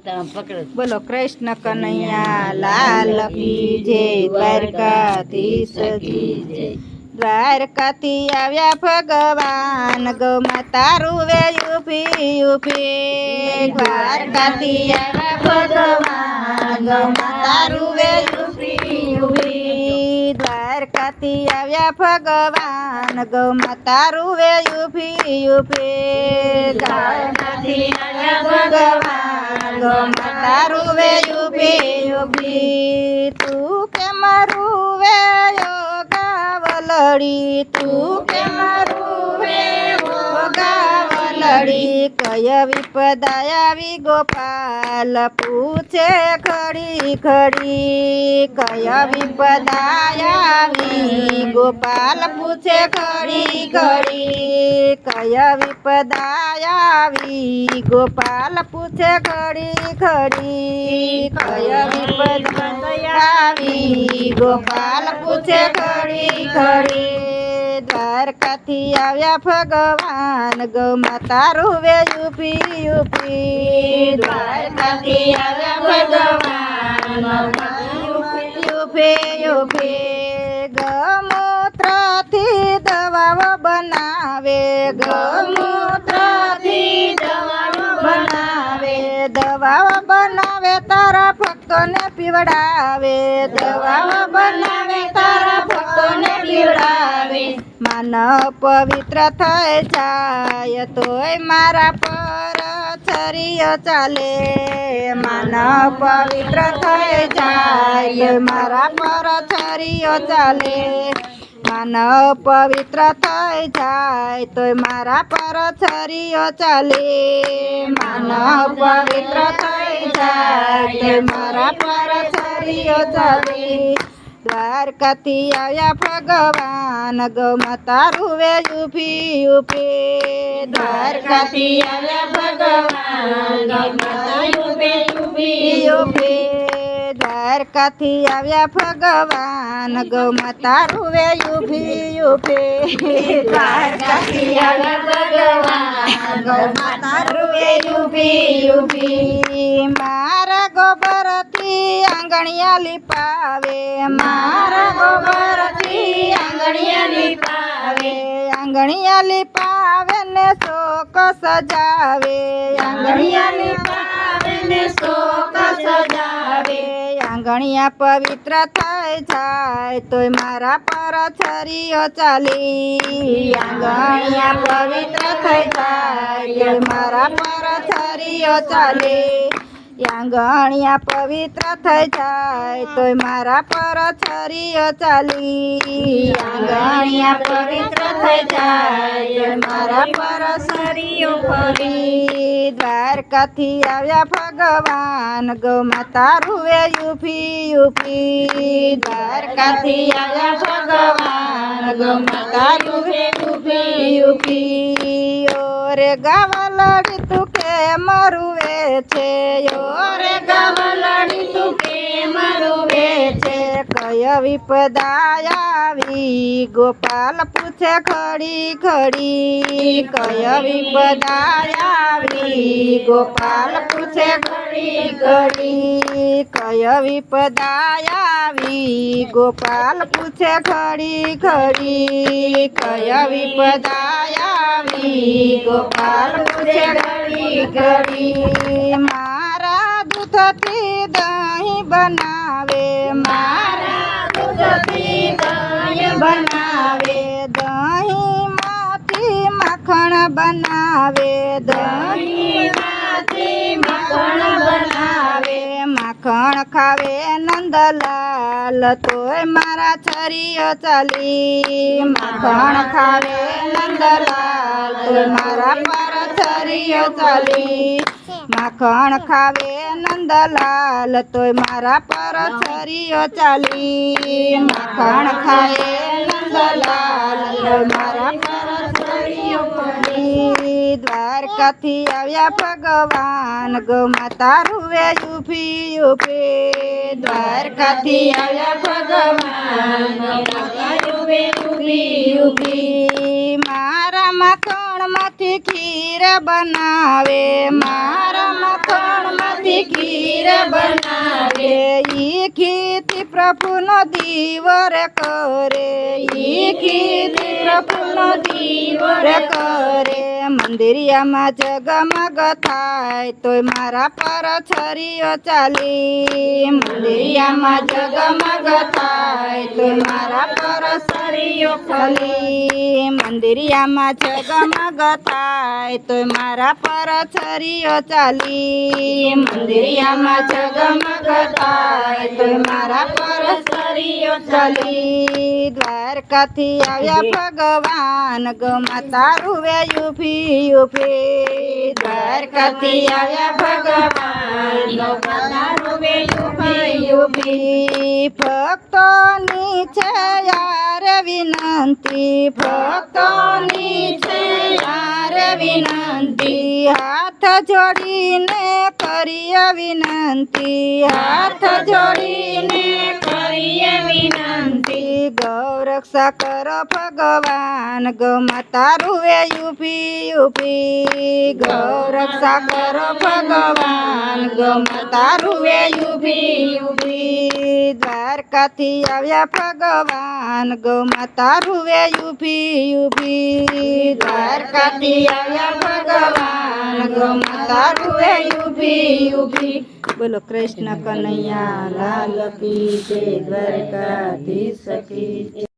તમે પકડો બોલો કૃષ્ણ કનૈયા લાલ કી જય દ્વારકાધીશ કી જય દ્વારકાથી આવ્યા ભગવાન ગૌ માતારું વેયું પીયું પી દ્વારકાથી આવ્યા ભગવાન ગૌ માતારું વેયું પીયું પી દ્વારકાથી આવ્યા ભગવાન ગૌ માતા રૂવે દ્વારકાથી આવ્યા ભગવાન ગૌ માતા રૂવે પીયું પી તું કે મારું વેયો ગાવલડી? તું કે મારું વેયો ગાવલડી કય વિપદા આવી ગોપાલ પૂછે ખડી ખડી કય વિપદા આવી ગોપાલ પૂછે ખડી ખડી કય વિપદા આવી ગોપાલ પૂછે ખડી ખડી કય વિપદા આવી ગોપાલ પૂછે ખડી ખડી દ્વારકાથી આવ્યા ભગવાન ગૌ માતા રૂવે યુપી યુપી દ્વારકાથી આવ્યા ભગવાન યુપે યુપે ગમૂત્રથી દવાઓ બનાવે ગમૂત્રથી દવાઓ બનાવે દવાઓ બનાવે તારા ભક્તોને પીવડાવે દવાઓ બનાવે તારા ભક્તોને પીવડાવે માનવ પવિત્ર થઈ જાય તોય મારા પર છરીયો ચાલે. માનવ પવિત્ર થઈ જાય મારા પર છરીયો ચાલે. માનવ પવિત્ર થઈ જાય તોય મારા પર છરીઓ ચાલે. માનવ પવિત્ર થઈ જાય તોય મારા પર છરીઓ ચાલે. દ્વારકાથી આવ્યા ભગવાન ગૌ માતા રૂવે યુપી યુપી દ્વારકાથી આવ્યા ભગવાન ગૌ માતા યુપે યુપી યુપી દ્વારકાથી આવ્યા ભગવાન ગૌ માતા રૂવે યુપી યુપી દ્વારકાથી આવ્યા ભગવાન ગૌ માતા રૂવે યુપી યુપી મારા ગોબરથી આંગણિયા લીપાવે મારા ગોબરથી આંગણિયા લીપાવે આંગણિયા લીપાવે ને શોક સજાવે આંગણિયા લીપાવે ને શોક સજાવે આંગણિયા પવિત્ર થઈ જાય તોય મારા પર છરીઓ ચાલી આંગણિયા પવિત્ર થઈ જાય તોય મારા પર છરીઓ ચાલી આંગણિયા પવિત્ર થઈ જાય તોય મારા પર છરીઓ ચાલી. આંગણિયા પવિત્ર થઈ જાય તોય મારા પર છરીઓ ફરી દ્વારકાથી આવ્યા ભગવાન ગૌ માતા રૂવે યુપી યુપી. દ્વારકાથી આવ્યા ભગવાન ગૌ માતા રૂવે યુપી યુપી. ઓરે ગાવલડી તું કે મરુવે છે. ઓરે ગાવલડી તું કે મરુવે છે. કય વિપદા આવી? ગોપાલ પૂછે ખડી ખડી. કય વિપદાયાવી આવી? ગોપાલ પૂછે ખડી ખડી કય વિપદા આવી. ગોપાલ પૂછે ખડી ખડી કય વિપદા આવી. ગોપાલ પૂછે ઘડી ઘડી મારા દૂધથી દહીં બનાવે. મારા દૂધથી દહીં બનાવે. દહીંમાંથી માખણ બનાવે. દહીંમાંથી માખણ બનાવે, માખણ ખાવે નંદલાલ, તોય મારા છરીઓ ચાલી. માખણ ખાવે નંદલાલ મારા પર છરીઓ ચાલી. માખણ ખાવે નંદલાલ, તોય મારા પર છરીઓ ચાલી. માખણ ખાવે નંદલાલ તોય મારા પર છરીઓ પડી દ્વારકાથી આવ્યા ભગવાન ગૌ માતા રૂવે યુપી યુપી દ્વારકાથી આવ્યા ભગવાન ગૌ માતા રૂવે યુપી યુપી મારા માખણ મખણમાંથી ખીર બનાવે મારા મખણમાંથી प्रभु नदी वर करे। ई की प्रफु દીવર કરે. મંદિરિયામાં જગમગ થાય, તોય મારા પર છરીઓ ચાલી. મંદિરિયામાં જગમગ થાય, તોય મારા પર છરીઓ ચાલી. મંદિરિયામાં જગમગ થાય, તોય મારા પર છરીઓ ચાલી. મંદિરિયામાં જગમગ થાય, તોય મારા પર છરીઓ ચાલી. દ્વારકાથી આવ્યા ભગવાન. ગમા તારું વે યુફી યુફી દ્વારકાથી આવ્યા ભગવાન. ગમા તારું વે યુફી યુફી ભક્તોની છે યાર વિનંતી. ભક્તોની છે યાર વિનંતી. હાથ જોડીને કરીએ વિનંતી. હાથ જોડીને કરીએ વિનંતી. ગૌરક્ષા કરો ભગવાન ગમા તારું વે યુપી યુપી ગૌરક્ષા કરો ભગવાન ગમા તારું વે યુપી યુપી દ્વારકાથી આવ્યા ભગવાન ગૌમા તારું વે યુપી યુપી દ્વારકાથી આવ્યા ભગવાન ગૌમા તારું વે યુપી યુપી બોલો કૃષ્ણ કનૈયા લાલ કી જય દ્વારકાધીશ કી જય.